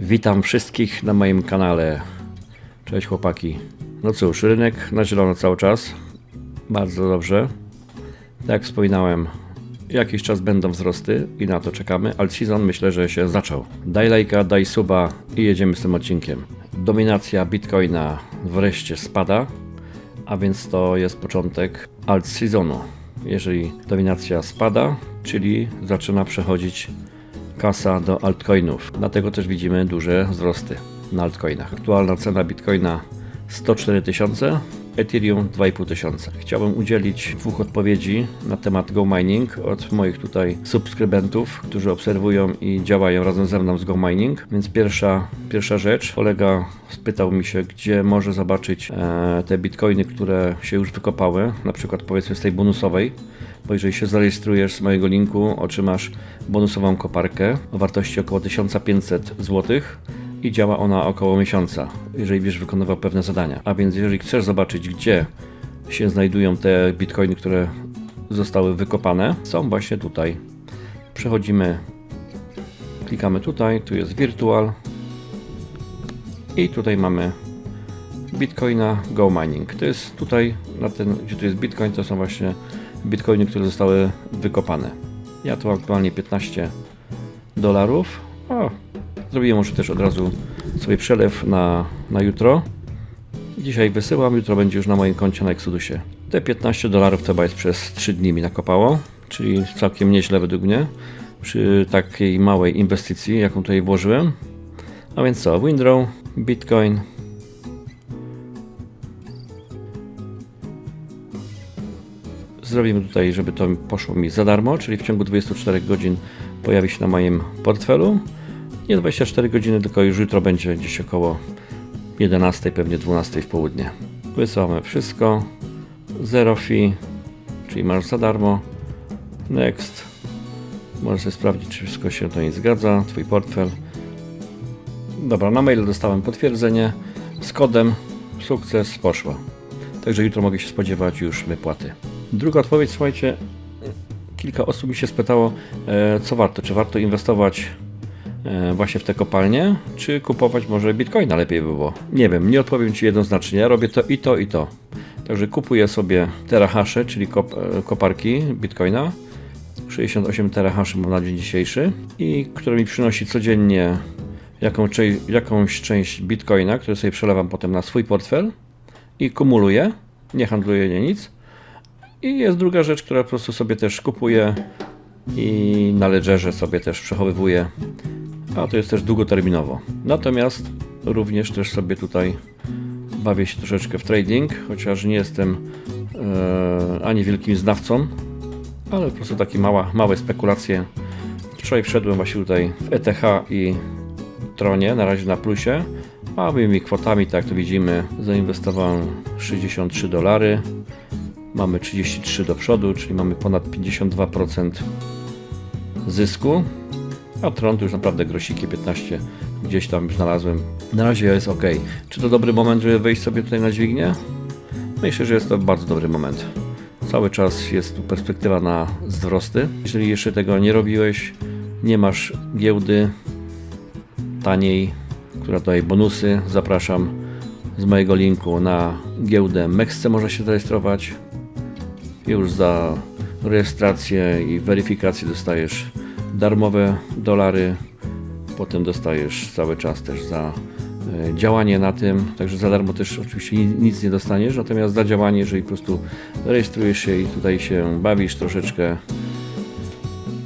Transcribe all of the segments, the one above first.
Witam wszystkich na moim kanale. Cześć chłopaki. No cóż, rynek na zielono cały czas. Bardzo dobrze. Tak jak wspominałem, jakiś czas będą wzrosty i na to czekamy, ale season myślę, że się zaczął. Daj lajka, daj suba i jedziemy z tym odcinkiem. Dominacja Bitcoina wreszcie spada, a więc to jest początek alt seasonu. Jeżeli dominacja spada, czyli zaczyna przechodzić kasa do altcoinów. Dlatego też widzimy duże wzrosty na altcoinach. Aktualna cena bitcoina 104 tysiące, Ethereum 2,5 tysiąca. Chciałbym udzielić dwóch odpowiedzi na temat Go Mining od moich tutaj subskrybentów, którzy obserwują i działają razem ze mną z Go Mining. Więc pierwsza, pierwsza rzecz, kolega spytał mi się, gdzie może zobaczyć e, te bitcoiny, które się już wykopały, na przykład powiedzmy z tej bonusowej, bo jeżeli się zarejestrujesz z mojego linku, otrzymasz bonusową koparkę o wartości około 1500 zł i działa ona około miesiąca, jeżeli będziesz wykonywał pewne zadania. A więc jeżeli chcesz zobaczyć, gdzie się znajdują te bitcoiny, które zostały wykopane, są właśnie tutaj. Przechodzimy, klikamy tutaj, tu jest Virtual i tutaj mamy Bitcoina Go Mining. To jest tutaj, na ten, gdzie tu jest Bitcoin, to są właśnie Bitcoiny, które zostały wykopane. Ja tu aktualnie 15 dolarów. O, zrobiłem może też od razu sobie przelew na, na jutro. Dzisiaj wysyłam, jutro będzie już na moim koncie na Exodusie. Te 15 dolarów jest przez 3 dni mi nakopało, czyli całkiem nieźle według mnie przy takiej małej inwestycji, jaką tutaj włożyłem. A więc co, Windrow, Bitcoin, Zrobimy tutaj, żeby to poszło mi za darmo, czyli w ciągu 24 godzin pojawi się na moim portfelu. Nie 24 godziny, tylko już jutro będzie gdzieś około 11, pewnie 12 w południe. Wysyłamy wszystko. Zero fee, czyli masz za darmo. Next. Możesz sprawdzić, czy wszystko się to nie zgadza. Twój portfel. Dobra, na mail dostałem potwierdzenie z kodem. Sukces, poszło. Także jutro mogę się spodziewać już wypłaty. Druga odpowiedź, słuchajcie, kilka osób mi się spytało, e, co warto, czy warto inwestować właśnie w te kopalnie, czy kupować może bitcoina lepiej by było. Nie wiem, nie odpowiem Ci jednoznacznie, ja robię to i to i to. Także kupuję sobie terahasze, czyli kop, e, koparki bitcoina, 68 terahaszy mam na dzień dzisiejszy i które mi przynosi codziennie jaką, jakąś część bitcoina, które sobie przelewam potem na swój portfel i kumuluję, nie handluję nie nic. I jest druga rzecz, która po prostu sobie też kupuję i na ledgerze sobie też przechowywuję, a to jest też długoterminowo. Natomiast również też sobie tutaj bawię się troszeczkę w trading, chociaż nie jestem e, ani wielkim znawcą, ale po prostu takie mała, małe spekulacje. Wczoraj wszedłem właśnie tutaj w ETH i Tronie, na razie na plusie. Małymi kwotami, tak jak tu widzimy, zainwestowałem 63 dolary. Mamy 33 do przodu, czyli mamy ponad 52% zysku. A Tron to już naprawdę grosiki 15 gdzieś tam znalazłem. Na razie jest ok. Czy to dobry moment, żeby wejść sobie tutaj na dźwignię? Myślę, że jest to bardzo dobry moment. Cały czas jest tu perspektywa na wzrosty. Jeżeli jeszcze tego nie robiłeś, nie masz giełdy taniej, która daje bonusy, zapraszam z mojego linku na giełdę Mexce można się zarejestrować. Już za rejestrację i weryfikację dostajesz darmowe dolary. Potem dostajesz cały czas też za e, działanie na tym, także za darmo też oczywiście ni- nic nie dostaniesz, natomiast za działanie, jeżeli po prostu rejestrujesz się i tutaj się bawisz troszeczkę,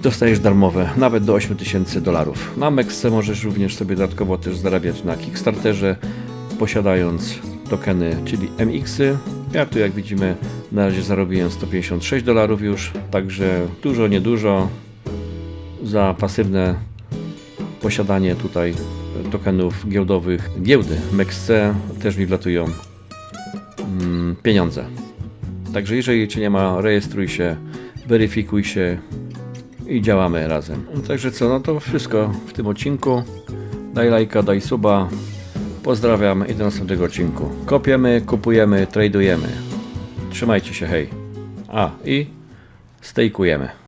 dostajesz darmowe, nawet do 8000 dolarów. Na Mexce możesz również sobie dodatkowo też zarabiać na Kickstarterze, posiadając tokeny, czyli MX-y. Ja tu jak widzimy na razie zarobiłem 156 dolarów już, także dużo, niedużo za pasywne posiadanie tutaj tokenów giełdowych giełdy Mexe też mi wlatują mm, pieniądze. Także jeżeli Cię nie ma, rejestruj się, weryfikuj się i działamy razem. Także co, no to wszystko w tym odcinku. Daj lajka, daj suba. Pozdrawiam i do następnego odcinku. Kopiemy, kupujemy, tradujemy. Trzymajcie się, hej. A, i stejkujemy.